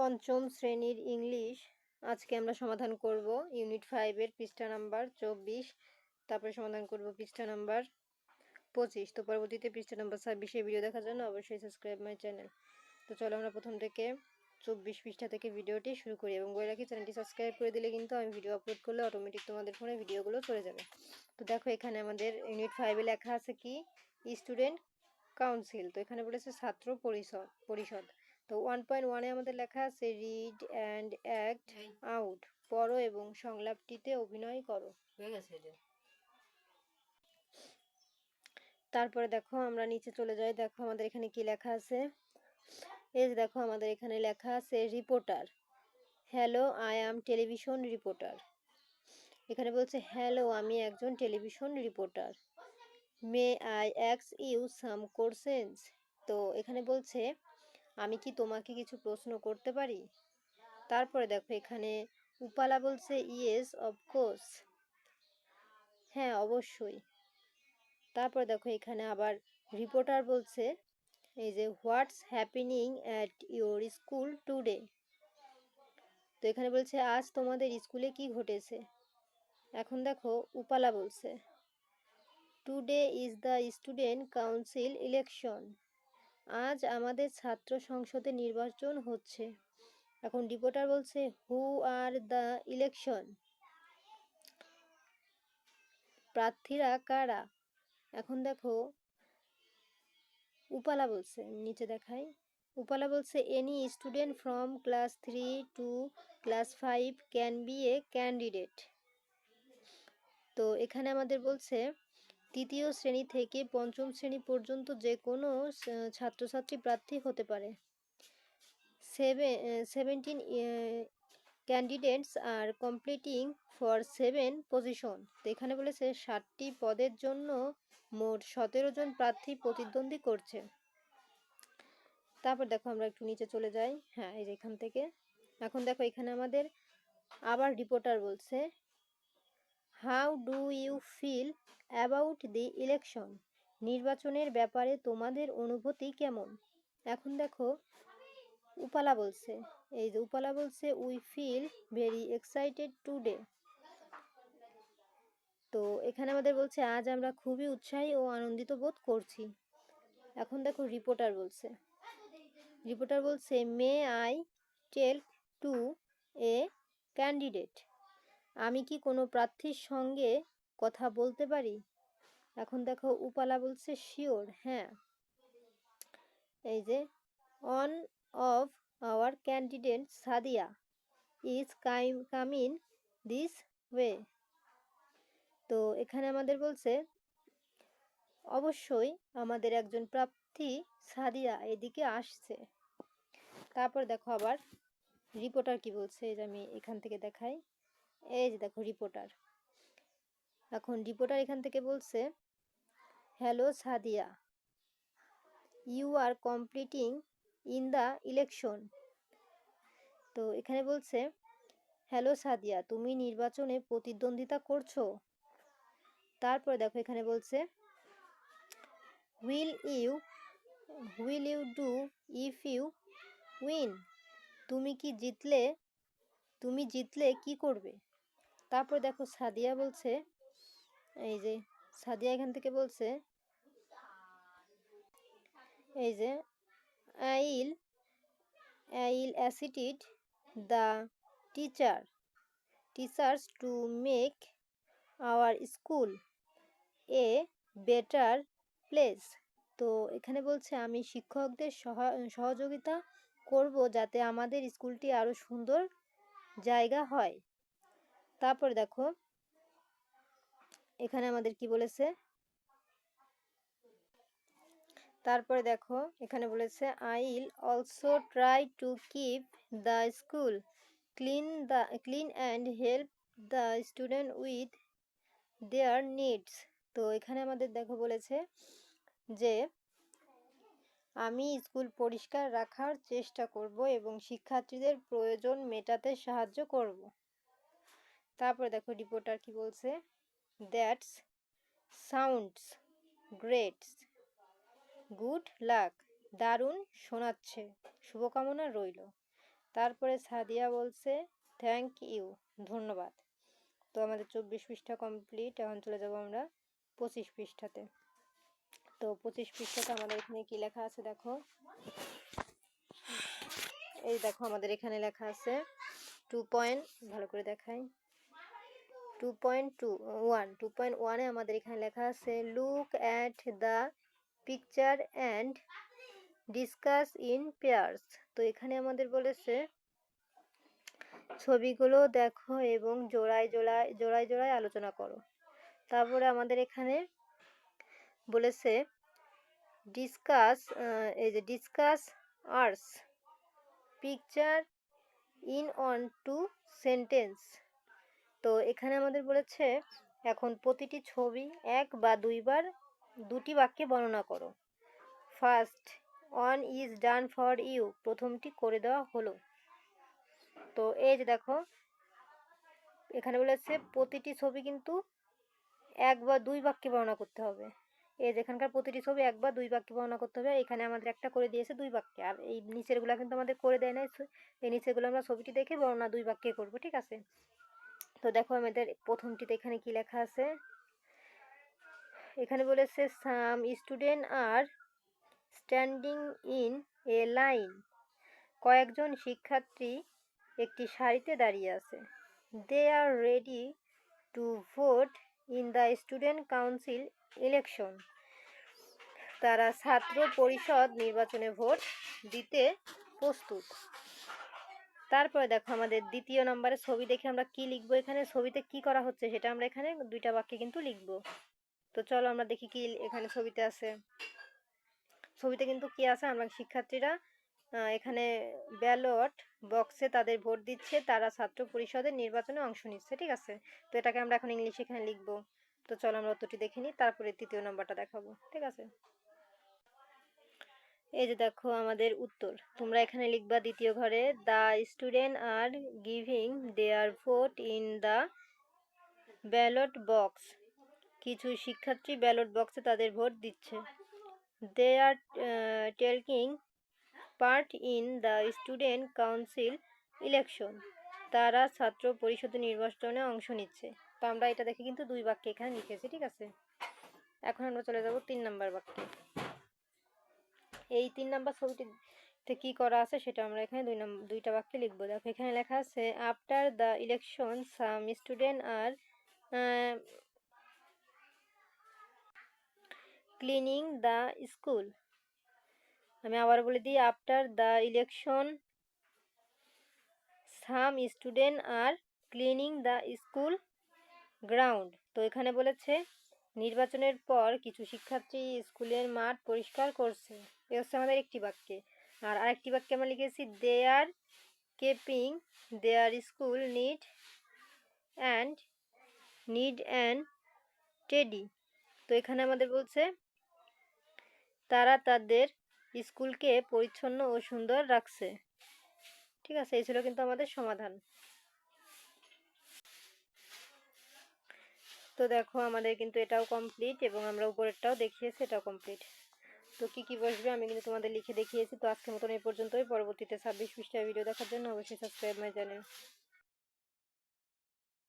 পঞ্চম শ্রেণির ইংলিশ, আজকে আমরা সমাধান করব ইউনিট ফাইভের পৃষ্ঠা নাম্বার চব্বিশ, তারপরে সমাধান করব পৃষ্ঠা নাম্বার পঁচিশ। তো পরবর্তীতে পৃষ্ঠা নাম্বার ছাব্বিশে ভিডিও দেখার জন্য অবশ্যই সাবস্ক্রাইব মাই চ্যানেল তো চলো আমরা প্রথম থেকে চব্বিশ পৃষ্ঠা থেকে ভিডিওটি শুরু করি এবং বলে রাখি চ্যানেলটি সাবস্ক্রাইব করে দিলে কিন্তু আমি ভিডিও আপলোড করলে অটোমেটিক তোমাদের ফোনে ভিডিওগুলো চলে যাবে। তো দেখো এখানে আমাদের ইউনিট ফাইভে লেখা আছে কি? স্টুডেন্ট কাউন্সিল তো এখানে বলেছে ছাত্র পরিষদ পরিষদ। তো ওয়ান পয়েন্ট ওয়ানে আমাদের লেখা আছে রিড অ্যান্ড অ্যাক্ট আউট পড়ো এবং সংলাপটিতে অভিনয় করো। হয়ে গেছে এটা। তারপরে দেখো আমরা নিচে চলে যাই। দেখো আমাদের এখানে কি লেখা আছে? এই দেখো আমাদের এখানে লেখা আছে reporter hello I am television reporter এখানে বলছে হ্যালো আমি একজন টেলিভিশন রিপোর্টার মে আই অ্যাক্স ইউ সাম কোর্সেন্স তো এখানে বলছে আমি কি তোমাকে কিছু প্রশ্ন করতে পারি? তারপরে দেখো, এখানে উপালা বলছে ইয়েস অফকোর্স হ্যাঁ অবশ্যই। তারপর দেখো, এখানে আবার রিপোর্টার বলছে, এই যে what's happening at your school today তো এখানে বলছে, আজ তোমাদের স্কুলে কি ঘটেছে? এখন দেখো, উপালা বলছে today is the student council election আজ আমাদের ছাত্র সংসদে নির্বাচন হচ্ছে। এখন রিপোর্টার বলছে হু আর দ্য ইলেকশন প্রার্থীরা কারা? এখন দেখো, উপালা বলছে, নিচে দেখাই। উপালা বলছে any student from class three to class five can be a candidate তো এখানে আমাদের বলছে তৃতীয় শ্রেণি থেকে পঞ্চম শ্রেণি পর্যন্ত যে কোনো ছাত্রছাত্রী প্রার্থী হতে পারে। Seven seventeen candidates are competing for seven position তো এখানে বলেছে ষাটটি পদের জন্য মোট সতেরো জন প্রার্থী প্রতিদ্বন্দ্বী করছে। তারপর দেখো আমরা একটু নিচে চলে যাই। হ্যাঁ এই যে এখান থেকে। এখন দেখো এখানে আমাদের আবার রিপোর্টার বলছে। How do you feel about the election নির্বাচনের ব্যাপারে তোমাদের অনুভূতি কেমন? এখন দেখো, উপালা বলছে। এই যে উপালা বলছে we feel very excited today তো এখানে আমাদের বলছে, আজ আমরা খুবই উৎসাহী ও আনন্দিত বোধ করছি। এখন দেখো রিপোর্টার বলছে। রিপোর্টার বলছে may I tell to a candidate আমি কি কোনো প্রার্থীর সঙ্গে কথা বলতে পারি? এখন দেখো উপালা বলছে শিওর হ্যাঁ। এই যে one of our candidate Sadia is coming this way তো এখানে আমাদের বলছে, অবশ্যই আমাদের একজন প্রার্থী সাদিয়া এদিকে আসছে। তারপর দেখো আবার রিপোর্টার কি বলছে, এই যে আমি এখান থেকে দেখাই। এই যে দেখো রিপোর্টার এখন রিপোর্টার এখান থেকে বলছে hello Sadia. You are competing in the election তো এখানে বলছে হ্যালো সাদিয়া, তুমি নির্বাচনে প্রতিদ্বন্দ্বিতা করছ? তারপরে দেখো এখানে বলছে will you will you do if you win তুমি কি জিতলে, তুমি জিতলে কি করবে? তারপর দেখো সাদিয়া বলছে, এই যে সাদিয়া এখান থেকে বলছে, এই যে I'll I'll assisted the teacher, teachers to make our school a better place. তো এখানে বলছে, আমি শিক্ষকদের সহযোগিতা করব যাতে আমাদের স্কুলটি আরও সুন্দর জায়গা হয়। তারপর দেখো, এখানে আমাদের কি বলেছে? তারপরে দেখো, এখানে বলেছে I will also try to keep the school clean the clean and help the student with their needs তো এখানে আমাদের দেখো বলেছে যে, আমি স্কুল পরিষ্কার রাখার চেষ্টা করব এবং শিক্ষার্থীদের প্রয়োজন মেটাতে সাহায্য করব। তারপরে দেখো রিপোর্টার কি বলছে? That's sounds greats good luck দারুণ শোনাচ্ছে। শুভকামনা রইল। তারপরে সাদিয়া বলছে থ্যাংক ইউ ধন্যবাদ। তো আমাদের চব্বিশ পৃষ্ঠা কমপ্লিট এখন চলে যাব আমরা পঁচিশ পৃষ্ঠাতে। তো পঁচিশ পৃষ্ঠাতে আমাদের এখানে কি লেখা আছে দেখো? এই দেখো আমাদের এখানে লেখা আছে টু পয়েন্ট ভালো করে দেখাই। Two point two one two point ওয়ানে আমাদের এখানে লেখা আছে look at the picture and discuss in pairs তো এখানে আমাদের বলেছে, ছবিগুলো দেখো এবং জোড়ায় জোড়ায় জোড়ায় জোড়ায় আলোচনা করো। তারপরে আমাদের এখানে বলেছে ডিসকাস এই যে discuss arts picture in on two sentence তো এখানে আমাদের বলেছে, এখন প্রতিটি ছবি এক বা দুইবার দুটি বাক্যে বর্ণনা করো। First one is done for you প্রথমটি করে দেওয়া হলো। তো এই যে দেখো, এখানে বলেছে প্রতিটি ছবি কিন্তু এক বা দুই বাক্যে বর্ণনা করতে হবে। এই যেখানকার প্রতিটি ছবি এক বা দুই বাক্যে বর্ণনা করতে হবে, এখানে আমাদের একটা করে দিয়েছে দুই বাক্যে। আর এই নিচেরগুলো কিন্তু আমাদের করে দেয় না এই নিচেরগুলো আমরা ছবিটি দেখে বর্ণনা দুই বাক্যে করব, ঠিক আছে? তো দেখো আমাদের প্রথমটিতে এখানে কি লেখা আছে? এখানে বলেছে, some student are standing in a line. কয়েকজন শিক্ষার্থী একটি সারিতে দাঁড়িয়ে আছে। They are ready to vote in the student council election. তারা ছাত্র পরিষদ নির্বাচনে ভোট দিতে প্রস্তুত। তারপরে দেখো আমাদের দ্বিতীয় নম্বরে ছবি দেখে আমরা কি লিখব এখানে? ছবিতে কি করা হচ্ছে সেটা আমরা এখানে দুইটা বাক্যে কিন্তু লিখব। তো চলো আমরা দেখি কি এখানে ছবিতে আছে। ছবিতে কিন্তু কি আছে? আমরা শিক্ষার্থীরা এখানে ব্যালট বক্সে তাদের ভোট দিচ্ছে, তারা ছাত্র পরিষদের নির্বাচনে অংশ নিচ্ছে, ঠিক আছে? তো এটাকে আমরা এখন ইংলিশে এখানে লিখব। তো চলো আমরা অতটি দেখে নিই, তারপরে তৃতীয় নম্বরটা দেখাবো, ঠিক আছে? এই যে দেখো আমাদের উত্তর। তোমরা এখানে লিখবা দ্বিতীয় ঘরে the student are giving their vote in the ballot box কিছু শিক্ষার্থী ব্যালট বক্সে তাদের ভোট দিচ্ছে। They are taking part in the student council election তারা ছাত্র পরিষদ নির্বাচনে অংশ নিচ্ছে। তো আমরা এটা দেখে কিন্তু দুই বাক্যে এখানে লিখেছি, ঠিক আছে? এখন আমরা চলে যাব তিন নাম্বার বাক্যে। এই তিন নাম্বার ছবিটিতে কি করা আছে সেটা আমরা এখানে দুই নম্বর দুইটা বাক্যে লিখব। দেখো, এখানে লেখা আছে after the election some student are cleaning the school আমি আবার বলে দিই after the election some student are cleaning the school ground তো এখানে বলেছে নির্বাচনের পর কিছু শিক্ষার্থী স্কুলের মাঠ পরিষ্কার করছে। এ হচ্ছে আমাদের একটি বাক্যে। আর আরেকটি বাক্যে আমরা লিখেছি they are keeping their school neat and neat and tidy তো এখানে আমাদের বলছে, তারা তাদের স্কুলকে পরিচ্ছন্ন ও সুন্দর রাখছে। ঠিক আছে, এই ছিল কিন্তু আমাদের সমাধান। তো দেখো আমাদের কিন্তু এটাও কমপ্লিট এবং আমরা উপরেরটাও দেখিয়েছি এটাও কমপ্লিট তো কী কী বসবে আমি কিন্তু তোমাদের লিখে দেখিয়েছি। তো আজকের মতন এই পর্যন্তই। পরবর্তীতে ছাব্বিশ পৃষ্ঠার ভিডিও দেখার জন্য অবশ্যই সাবস্ক্রাইব মাই চ্যানেল